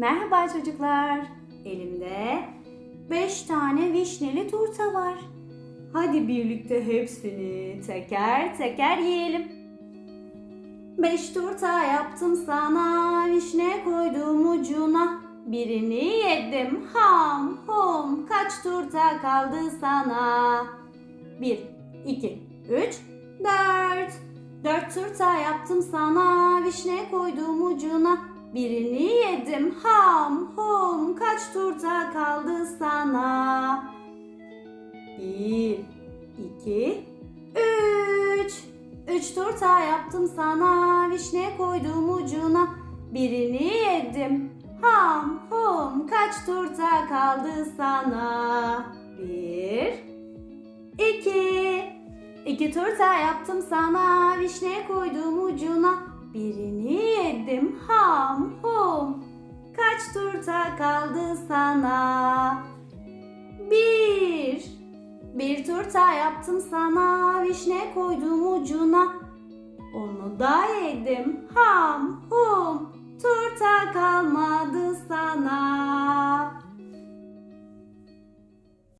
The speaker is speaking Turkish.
Merhaba çocuklar. Elimde 5 tane vişneli turta var. Hadi birlikte hepsini teker teker yiyelim. Beş turta yaptım sana, vişne koydum ucuna. Birini yedim ham hum, kaç turta kaldı sana? Bir, iki, üç, dört. Dört turta yaptım sana, vişne koydum ucuna. Birini yedim ham hum, kaç turta kaldı sana? Bir, iki, üç. Üç turta yaptım sana, vişne koydum ucuna. Birini yedim, ham hum, kaç turta kaldı sana? Bir, iki. İki turta yaptım sana, vişne koydum ucuna. Birini yedim, ham hum, kaç turta kaldı sana? Bir. Bir turta yaptım sana, vişne koydum ucuna. Onu da yedim, ham